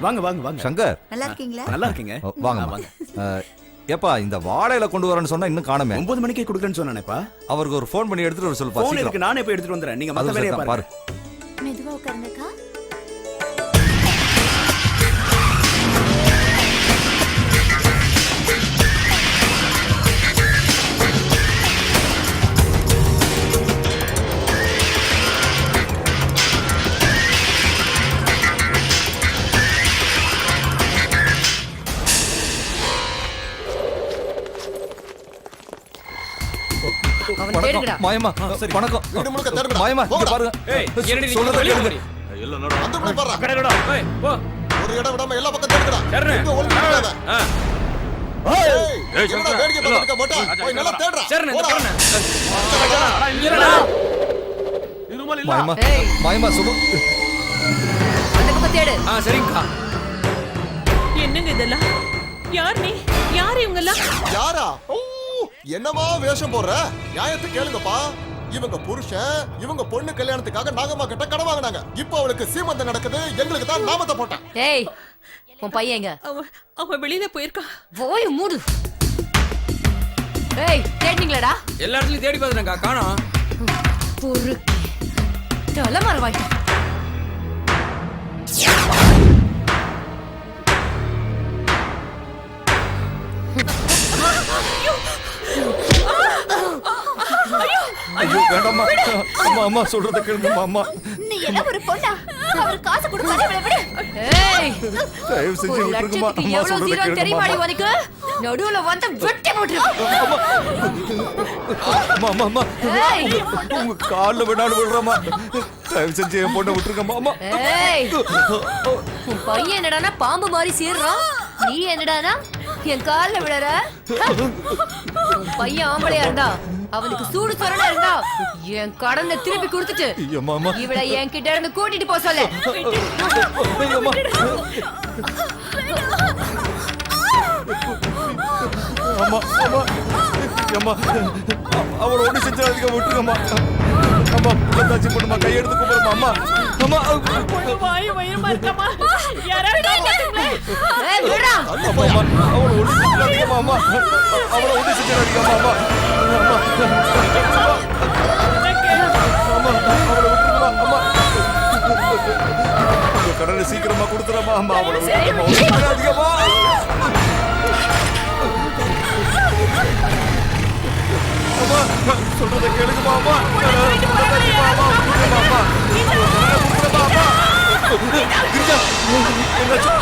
வாங்க வாங்க வாங்க. சங்கர். நல்லா இருக்கீங்களா? நல்லா இருக்கீங்க. ஓ, வாங்கம்மா அஹ், ஏப்பா இந்த வாழையில கொண்டு வரேன்னு சொன்னா இன்னும் காணுமே. ஒன்பது மணிக்கே கொடுக்குறேன்னு சொன்னானேப்பா அவருக்கு ஒரு ஃபோன் பண்ணி எடுத்துட்டு வர சொல்லுப்பா போன் சீக்கிரம். இருக்கு நானே போய் எடுத்துட்டு வந்துடுறேன். நீங்க மத்த அது வேலையை சரிதான், பாரு பாரு. மெதுவா உட்காருங்கக்கா வணக்கம் மாயமா சரி. வணக்கம் வீடு முழுக்க தேடுங்கடா. மாயமா இங்க. பாருங்க ஏய், சொல்றத கேளுங்க. போடி. அந்த பக்கம் பாரு. கடைடா ஏய் போ ஒரு இடம் விடாம எல்லா பக்கம். இங்க ஏய், ஏய். வேடிக்கை மாட்டா? போய் நல்லா தேடுடா. இந்த. பாருங்க. அடா, இங்க. இருமல் இல்ல. மாயமா ஏய். மாயமா சொல்லு அந்த பக்கம் தேடு ஆ சரிங்கக்கா என்னங்க இதெல்லாம் யார் நீ யார் இவங்க எல்லாம் யாரா என்னமா வேஷம் போடுற? நியாயத்தை கேளுங்கப்பா. இவங்க புருஷன் இவங்க பொண்ணு கல்யாணத்துக்காக நாகம்மா கிட்ட கடன் வாங்கினாங்க. இப்போ அவளுக்கு சீமந்தம் நடக்குது. எங்களுக்கு தான் நாமத்தை போட்டேன். ஏய் உன் பையன் எங்க? அவ அவ வெளியில போயிருக்கா. போய் மூடு. ஏய் தேடிங்களடா எல்லா இடத்துலயும் தேடி பார்த்துட்டேன்க்கா. காணோம். பொறுக்கி. தலைமறை ஐயோ வேண்டாம்மா. அம்மா அம்மா சொல்றத கேளுங்கம்மா அம்மா நீ என்ன ஒரு பொண்ணா? அவர் காசு கொடுக்காத இவளை விடு. ஏய். தயவு செஞ்சு விட்டுருங்கம்மா அம்மா சொல்றத ஜீரோ தெரியுமாடி உனக்கு? நடுவுல வந்து வெட்டி போட்டுரு அம்மா. அம்மா அம்மா ஏய். உங்க கால்ல வேணாலும் விடுறம்மா. தயவு செஞ்சு என் பொண்ணை விட்டுருங்கம்மா. அம்மா. ஏய். உன் பையன் என்னடானா பாம்பு மாதிரி சீர்றான். நீ என்னடானா என் கால்ல விழற. பையன் ஆம்பளையா இருந்தா. அவனுக்கு சூடு சொரணா இருந்தா என் கடனை திருப்பி கொடுத்துட்டு இவளை என் கிட்ட இருந்து கூட்டிட்டு போக சொல்லு. அம்மா அம்மா அம்மா அவளை செஞ்சாதீங்க விட்டுருங்கம்மா. அம்மா புள்ளத்தாச்சி பொண்ணுமா கையெடுத்து கும்பிடுமா அம்மா அம்மா வாய் வயிறுமா இருக்கமா யாராவது அம்மா அம்மா அவளை அம்மா அம்மா அம்மா அம்மா உங்க கடனை சீக்கிரமா கொடுத்துறமா அம்மா அவளை விட்டுருங்கம்மா அம்மா கிரிஜா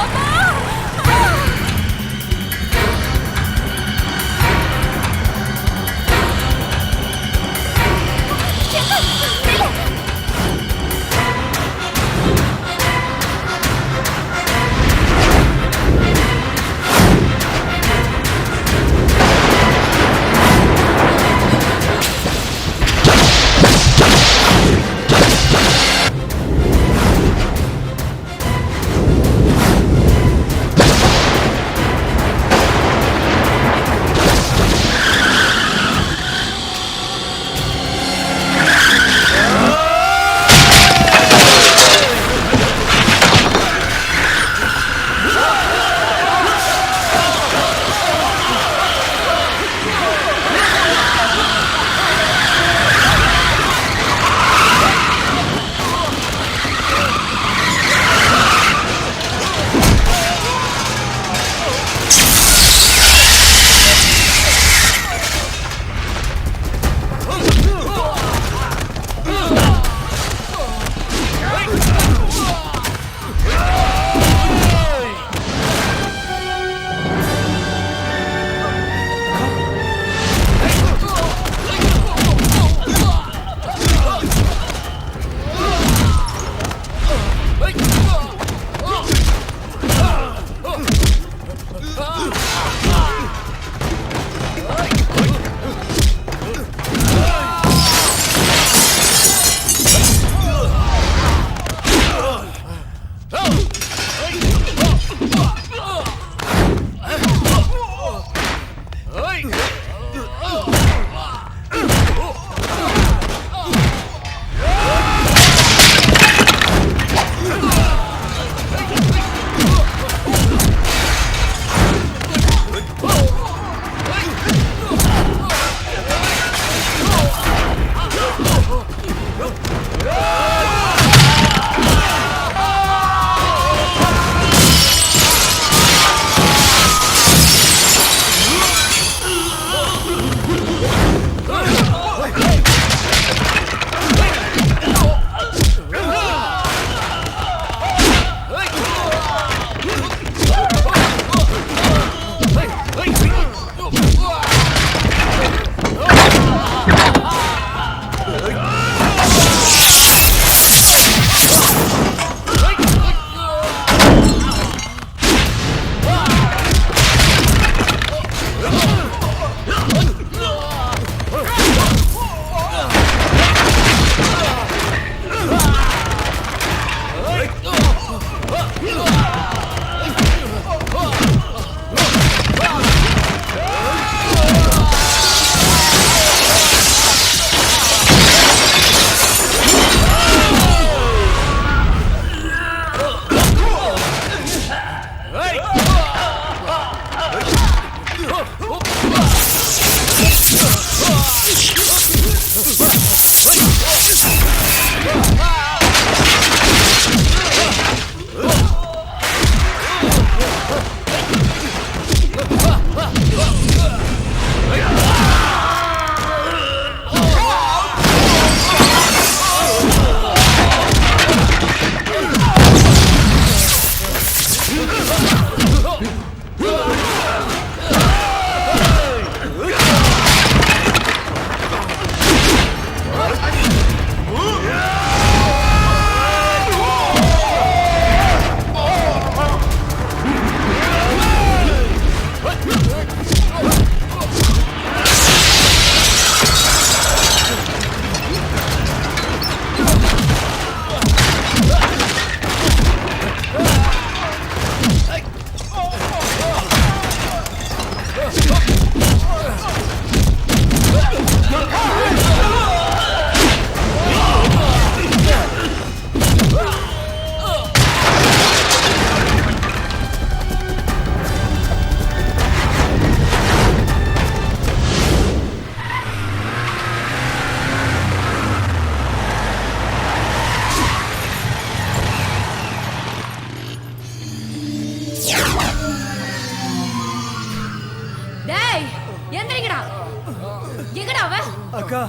எங்கடா அவன் அக்கா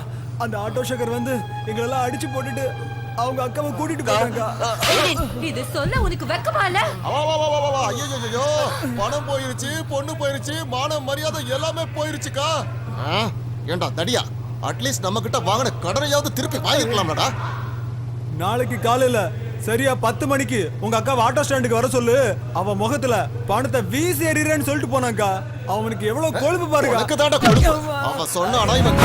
அந்த ஆட்டோ ஷக்கர் வந்து எங்களெல்லாம் அடிச்சு போட்டுட்டு அவங்க அக்காவை கூட்டிட்டு போறாங்க இது சொல்ல உனக்கு வெக்கமா இல்ல? அவா வா வா வா வா. ஐயோ பணம் போயிருச்சு பொண்ணு போயிருச்சு மானம் மரியாதை எல்லாமே போயிருச்சுக்கா. ஆ, ஏண்டா தடியா? அட்லீஸ்ட் நம்ம கிட்ட வாங்கின கடனையாவது திருப்பி வாங்கிருக்கலாம்லடா நாளைக்கு காலையில சரியா பத்து மணிக்கு உங்க அக்கா ஆட்டோ ஸ்டாண்டுக்கு வர சொல்லு. அவ முகத்துல பணத்தை வீசி எறிறேன்னு சொல்லிட்டு போனாக்கா அவனுக்கு எவ்வளவு கொழுப்பு பாருங்க உனக்கு தாண்டா கொழுப்பு. அவன் சொன்னானா இவன்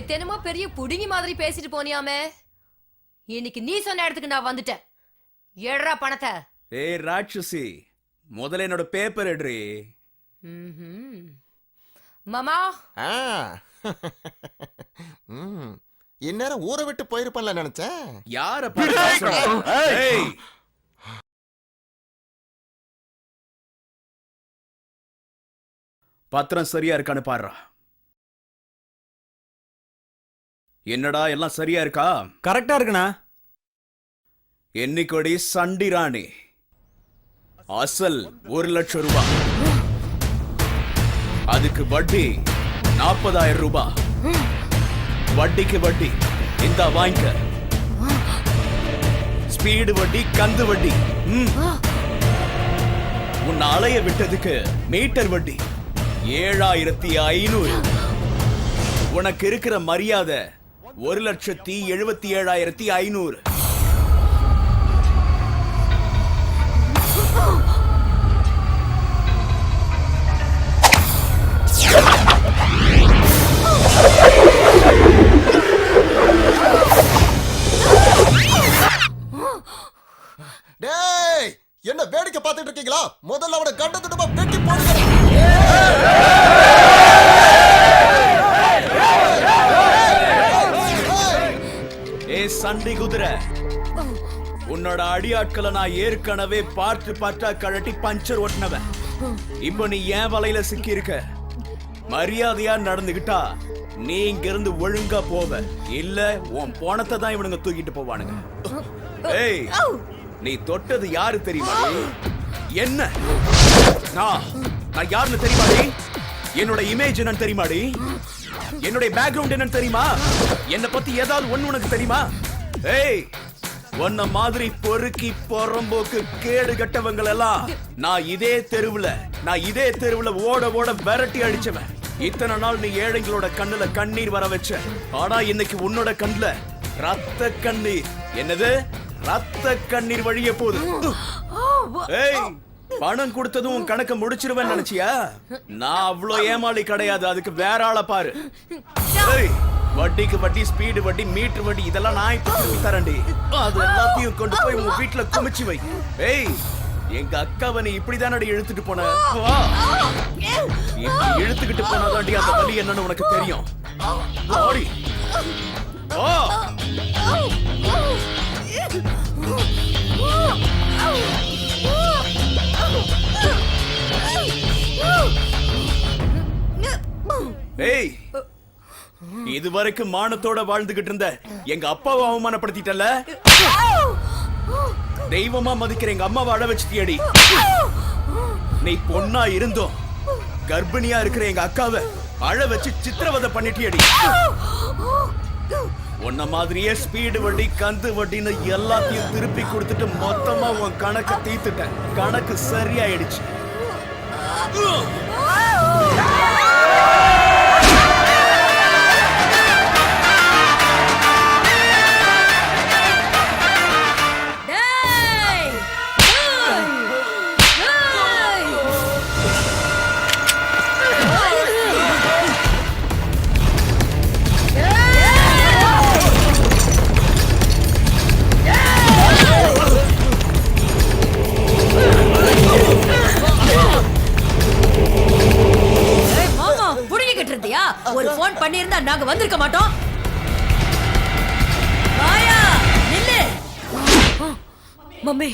நேத்து என்னமோ பெரிய புடுங்கி மாதிரி பேசிட்டு போனியாமே. இன்னைக்கு நீ சொன்ன இடத்துக்கு நான் வந்துட்டேன். ஏடுறா பணத்தை. ஏய் ராட்சசி முதல்ல என்னோட பேப்பர் எடுறி. மாமா. ஆ. ம். இந்நேரம் ஊரை விட்டு போயிருப்பேன்ல நினைச்சேன். யார ஏய். பத்திரம் சரியா இருக்கான்னு பாருடா. என்னடா எல்லாம் சரியா இருக்கா? கரெக்டா இருக்குண்ணா. எண்ணிக்கொடி சண்டி ராணி? அசல் ஒரு லட்சம் ரூபாய் அதுக்கு வட்டி நாற்பதாயிரம் ரூபாய் வட்டிக்கு வட்டி இந்த வாங்கிக்க. ஸ்பீடு வட்டி கந்து வட்டி. ம். உன்னை அலைய விட்டதுக்கு மீட்டர் வட்டி. ஏழாயிரத்தி ஐநூறு. உனக்கு இருக்கிற மரியாதை ஒரு லட்சத்தி எழுபத்தி ஏழாயிரத்தி ஐநூறு. டேய் என்ன வேடிக்கை பார்த்துட்டு இருக்கீங்களா? முதல்ல அவனை கண்ட துண்டமா வெட்டி போடுங்க. சண்டை குதிரை. உன்னோட அடியாட்களை நான் ஏற்கனவே பார்த்து பார்த்தா கழட்டி பஞ்சர் ஓட்டினவன். இப்ப நீ ஏன் வலையில சிக்கி இருக்க மரியாதையா நடந்துகிட்டா நீ இங்க இருந்து ஒழுங்கா போவ. இல்ல உன் போனத்தை தான் இவனுங்க தூக்கிட்டு போவானுங்க. ஏய் நீ தொட்டது யாரு தெரியுமா என்ன? நான் நான் யாருன்னு தெரியுமாடி என்னோட இமேஜ் என்னன்னு தெரியுமாடி என்னுடைய பேக்ரவுண்ட் என்னன்னு தெரியுமா? என்ன பத்தி ஏதாவது ஒண்ணு உனக்கு தெரியுமா? ஏய் உன்ன மாதிரி பொறுக்கி பொறம்போக்கு கேடு கட்டவங்க எல்லாம் நான் இதே தெருவுல நான் இதே தெருவுல ஓட ஓட விரட்டி அடிச்சவன். இத்தனை நாள் நீ ஏழைங்களோட கண்ணுல கண்ணீர் வர வச்ச. ஆனா இன்னைக்கு உன்னோட கண்ணுல ரத்த கண்ணீர். என்னது? ரத்த கண்ணீர் வழிய போகுது. ஏய் பணம் கொடுத்ததும் உன் கணக்க முடிச்சிருவேன் நினைச்சியா? நான் அவ்வளோ ஏமாளி கிடையாது அதுக்கு வேற ஆளை பாரு. ஏய், வட்டிக்கு வட்டி ஸ்பீடு வட்டி மீட்டர் வட்டி இதெல்லாம் நான் இப்போ திருப்பி தரேன்டி. அது எல்லாத்தையும் கொண்டு போய் உங்க வீட்டுல குமிச்சு வை. ஏய் எங்க அக்காவை நீ இப்படிதானடி இழுத்துட்டு போன? வா. இழுத்துக்கிட்டு போனதாண்டி அந்த வலி என்னன்னு உனக்கு தெரியும். ஓடி. ஓ ஏய் இதுவரைக்கும் மானத்தோட வாழ்ந்துகிட்டு இருந்த. எங்க அப்பாவை அவமானப்படுத்திட்டல தெய்வமா மதிக்கிற எங்க அம்மாவை அட வச்சுட்டியடி. நீ பொண்ணா இருந்தோம் கர்ப்பிணியா இருக்கிற எங்க அக்காவை அழ வச்சு சித்திரவதை பண்ணிட்டியடி. உன்ன மாதிரியே ஸ்பீடு வட்டி கந்து வட்டின்னு எல்லாத்தையும் திருப்பி கொடுத்துட்டு மொத்தமா உன் கணக்கு தீத்துட்டேன் கணக்கு சரியாயிடுச்சு. வந்திருக்க மாட்டோம். வாயா நில்லு. மம்மி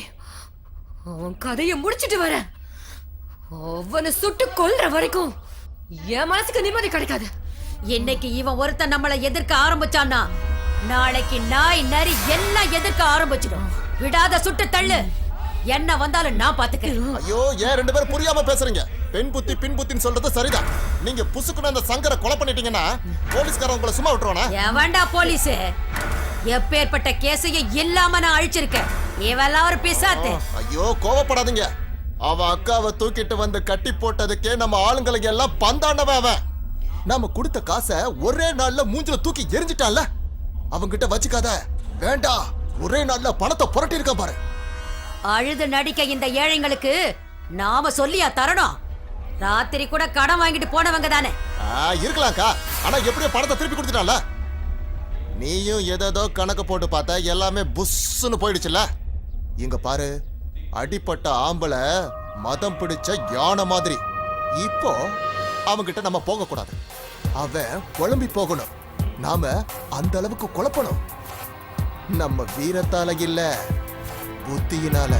அவன் கதையை முடிச்சிட்டு வரேன். அவனை சுட்டு கொல்ற வரைக்கும் என் மனசுக்கு நிம்மதி கிடைக்காது. இன்னைக்கு இவன் ஒருத்தன் நம்மளை எதிர்க்க ஆரம்பிச்சான்னா நாளைக்கு நாய் நரி எல்லாம் எதிர்க்க ஆரம்பிச்சிடும். விடாத சுட்டு தள்ளு. என்ன வந்தாலும் நான் பாத்துக்கிறேன். ஐயோ ஏன் ரெண்டு பேரும் புரியாம பேசுறீங்க? பெண் புத்தி பின் புத்தின்னு சொல்றது சரிதான். நீங்க புசுக்குன்னு அந்த சங்கரை கொலை பண்ணிட்டீங்கன்னா போலீஸ்காரன் உங்களை சும்மா விட்டுருவானா? எவன்டா போலீஸ்? எப்பேற்பட்ட கேஸையும் இல்லாம நான் அழிச்சிருக்கேன். இவெல்லாம் ஒரு பிசாத்து. ஐயோ கோவப்படாதீங்க. அவன் அக்காவை தூக்கிட்டு வந்து கட்டி போட்டதுக்கே நம்ம ஆளுங்களுக்கு எல்லாம் பந்தாண்டவன் அவன். நாம கொடுத்த காசை ஒரே நாள்ல மூஞ்சில தூக்கி எரிஞ்சிட்டான்ல. அவன்கிட்ட வச்சுக்காத. வேண்டாம் ஒரே நாள்ல பணத்தை புரட்டி இருக்க பாரு. அழுது நடிக்க இந்த ஏழைங்களுக்கு நாம சொல்லியா தரணும். ராத்திரி கூட கடன் வாங்கிட்டு போனவங்க தானே. இருக்கலாம்க்கா. ஆனா எப்படியோ படத்தை திருப்பி கொடுத்துட்டால நீயும் ஏதேதோ கணக்கு போட்டு பார்த்தா எல்லாமே புஷ்ஷுன்னு போயிடுச்சுல இங்க பாரு அடிப்பட்ட ஆம்பளை மதம் பிடிச்ச யானை மாதிரி. இப்போ அவங்கிட்ட நம்ம போக கூடாது அவன் குழம்பி போகணும். நாம அந்த அளவுக்கு குழப்பணும். நம்ம வீரத்தால இல்லை. புத்தியினால.